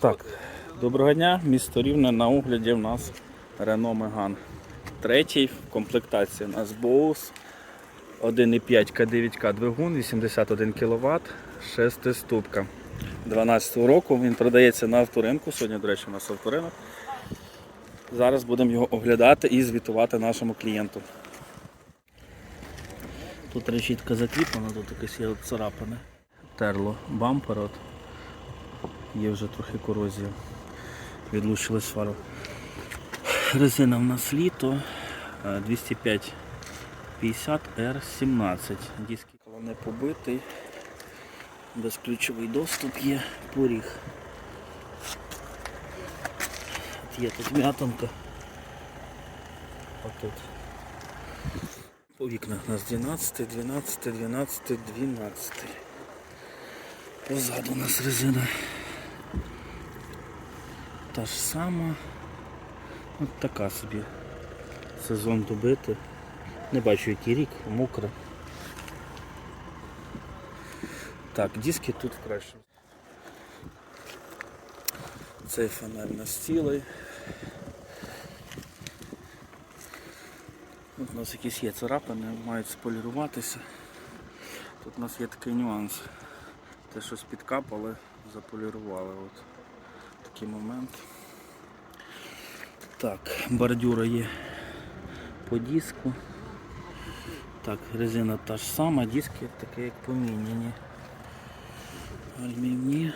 Так, доброго дня, місто Рівне на огляді в нас Renault Megane. Третій в комплектації у нас Bose 1,5 К9К двигун, 81 кВт, 6 ступка. 12 року він продається на авторинку. Сьогодні, до речі, у нас авторинок. Зараз будемо його оглядати і звітувати нашому клієнту. Тут решітка закріплена, тут якесь є от царапане. Терло бампер. От. Є вже трохи корозія. Відлучилась фара. Резина в нас літо е, 205 50 R17. Диски не побитий. Безключовий доступ є, поріг. Є тут м'ятанка. Отут. По вікнах у нас 12, 12, 12, 12. Позаду у нас резина та ж сама. От така собі. Сезон добити. Не бачу який рік, мокро. Так, диски тут в кращому. Цей фонарь на стілий. Тут у нас якісь є царапини, мають споліруватися. Тут у нас є такий нюанс. Те щось підкапали, заполірували. От. Такий момент. Так, бордюра є по диску. Так, резина та ж сама, диски такі як поміняні. Альмівні.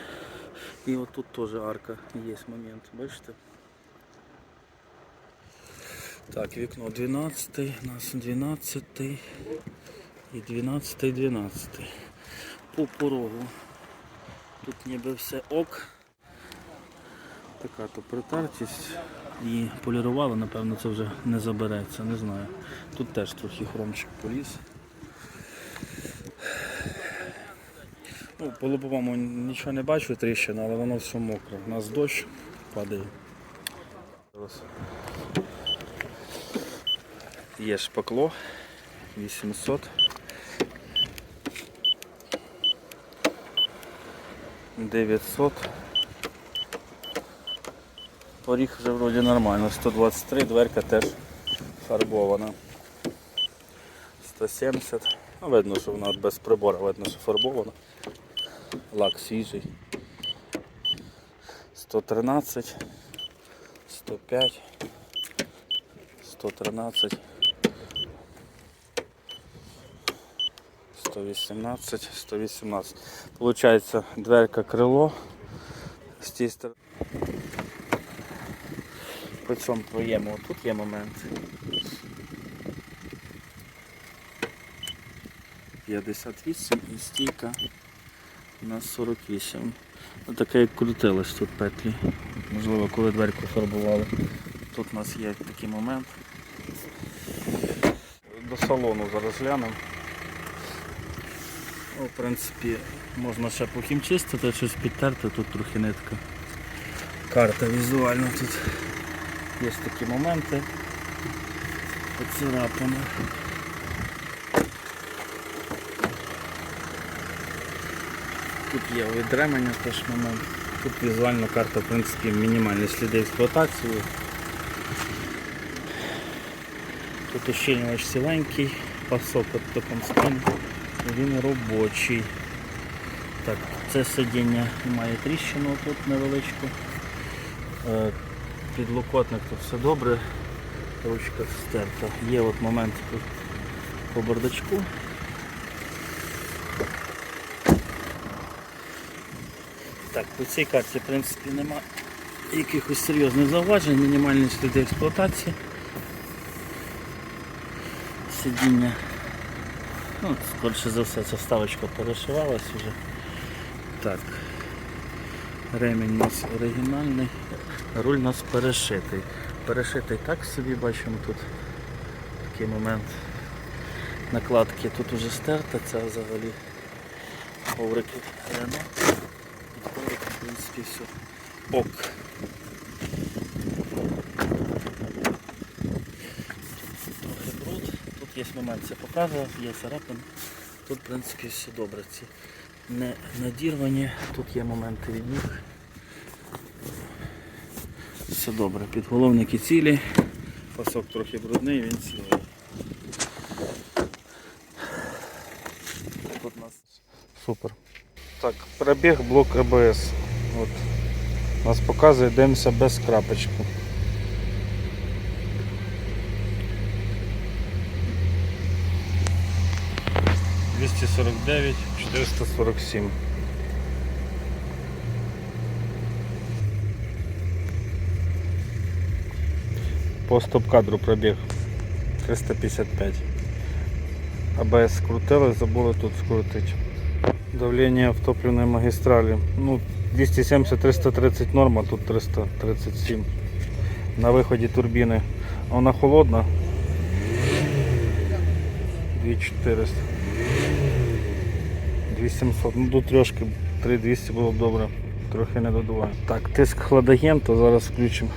І от тут теж арка є момент, бачите? Так, вікно 12, у нас 12 і 12, 12. По порогу. Тут ніби все ок. Така то притертість. І полірували, напевно, це вже не забереться, не знаю. Тут теж трохи хромчик поліз. Ну, по лобовому нічого не бачу тріщин, але воно все мокре. У нас дощ падає. Є шпакло 800. Дев'ятсот. Поріг вже вроді нормально. 123, дверка теж фарбована. 170. Ну, видно, що вона без прибору, видно, що фарбована. Лак свіжий. 113, 105, 113, 118, 118. Получається дверка крило з тієї сторони. По цьому твоєму тут є момент. 58 і стійка на 48. Ось таке як крутилось тут петлі. Можливо, коли дверку фарбували. Тут у нас є такий момент. До салону зараз глянемо. Ну, В принципі, можна ще покімчистити, щось підтерти, тут трохи нитка. Карта візуально тут. Є такі моменти. Поцарапано. Тут є відремення теж момент. Тут візуально карта в принципі мінімальні сліди експлуатації. Тут ощільнювач ціленький, пасок от в такому стані. Він робочий. Так, це сидіння має тріщину тут невеличку. Підлокотник тут все добре, ручка стерта. Є от момент тут по бардачку. Так, по цій карті в принципі нема якихось серйозних зауважень, мінімальні сліди експлуатації. Сидіння. Ну, скоріше за все ця вставочка перешивалась вже. Так. Ремінь у нас оригінальний, руль у нас перешитий. Перешитий так собі бачимо тут такий момент. Накладки тут уже стерта, це взагалі коврики Рено. Коврик, в принципі, все. Ок. Трохи бруд. Тут є момент, це показував, є царапин. Тут в принципі все добре. Ці не надірвані, тут є моменти від них. Все добре. Підголовники цілі, пасок трохи брудний, він цілий. Тут у нас супер. Так, пробіг блок АБС. От. Нас показує, йдемося без крапочки. Двісті сорок дев'ять, чотириста сорок сім. По стоп-кадру пробіг 355. АБС скрутили, забули тут скрутити. Давлення в топливній магістралі. Ну, 270-330 норма, тут 337. На виході турбіни. Вона холодна. 2400. 2700. Ну тут трошки 3200 було б добре. Трохи не додуваю. Так, тиск хладогента, зараз включимо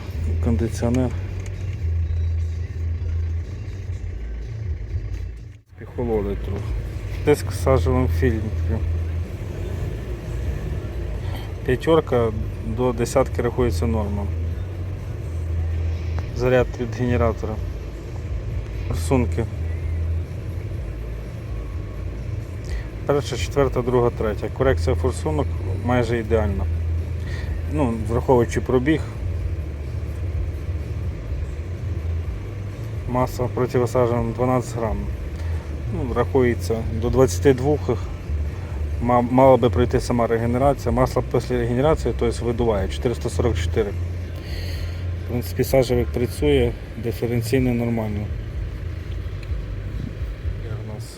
кондиціонер. Піхолоди трохи. Тиск з сажевим фільтром. П'ятерка до десятки рахується норма. Заряд від генератора. Форсунки. Перша, четверта, друга, третя. Корекція форсунок майже ідеальна. Ну, враховуючи пробіг. Маса противосажена 12 грам. Ну, рахується до 22 ма- мала би пройти сама регенерація. Масло після регенерації тобто видуває 444. В принципі, сажевик працює, диференційно нормально. У нас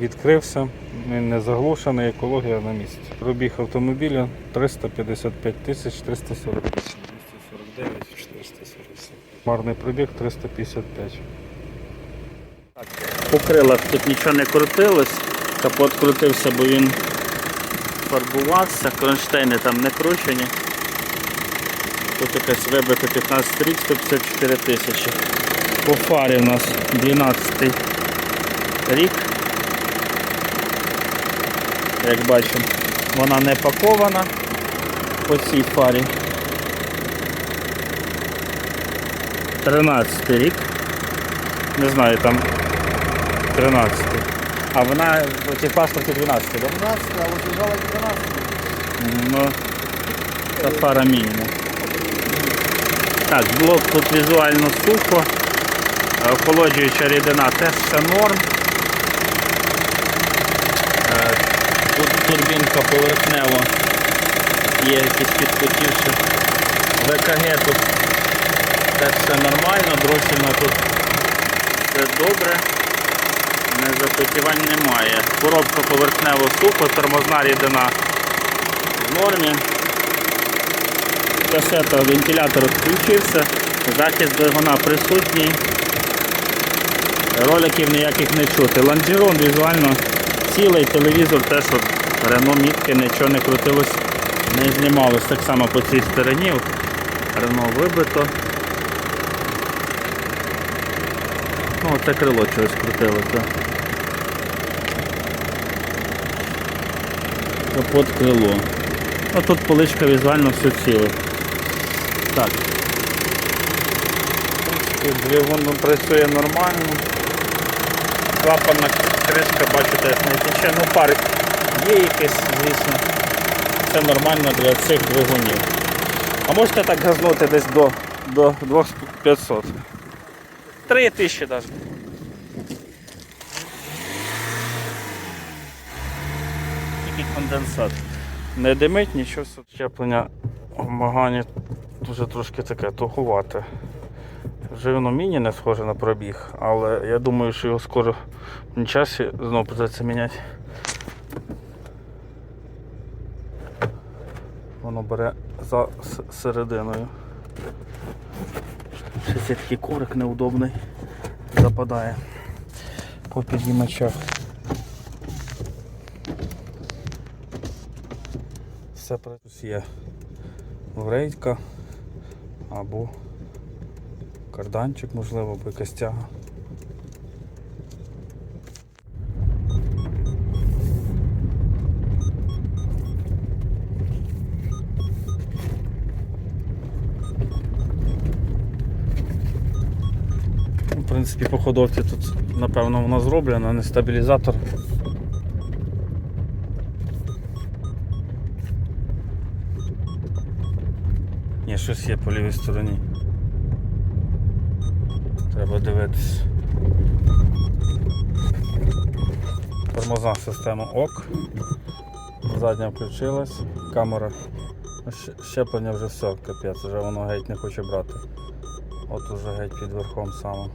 Відкрився, він не заглушений, екологія на місці. Пробіг автомобіля 355 тисяч 348. 249 447. Марний пробіг 355. По крилах тут нічого не крутилось, капот крутився, бо він фарбувався, кронштейни там не кручені. Тут якась вибита 15 рік, 154 тисячі. По фарі у нас 12 рік. Як бачимо, вона не пакована по цій фарі. 13 рік. Не знаю, там 13. А вона в цій паспорті 12, так? 12, а вот лежала 13. Ну, це фара мінімум. Так, блок тут візуально сухо. Е, Охолоджуюча рідина теж все норм. Е, Тут турбінка поверхнево є якісь підпотівши. ВКГ тут теж все нормально, дросільно тут все добре. Незапотівань немає. Коробка поверхнево сухо, тормозна рідина в нормі. Касета вентилятор включився, захист двигуна присутній. Роликів ніяких не чути. Лонжерон візуально цілий, телевізор теж от Рено мітки, нічого не крутилось, не знімалось. Так само по цій стороні. От Рено вибито. Ну, це крило чогось крутилося. Капот крило. Ну тут поличка візуально все ціле. Так. Двигун працює нормально. Клапанна кришка, бачу, теж не тече. Ну пар є якийсь, звісно. Це нормально для цих двигунів. А можете так газнути десь до, до 2500. 3000 навіть. Тільки конденсат. Не димить, нічого. Щеплення в дуже трошки таке тухувате. Вже міні не схоже на пробіг, але я думаю, що його скоро в часі знову придеться міняти. Воно бере за серединою. Є такий коврик неудобний. Западає по підіймачах. все Тут є врейка або карданчик, можливо, або якась тяга. Ну, в принципі, по ходовці тут, напевно, вона зроблена, не стабілізатор. Щось є по лівій стороні. Треба дивитись. Тормозна система ок. Задня включилась, камера. Щеплення вже все, капець, вже воно геть не хоче брати. От уже геть під верхом саме.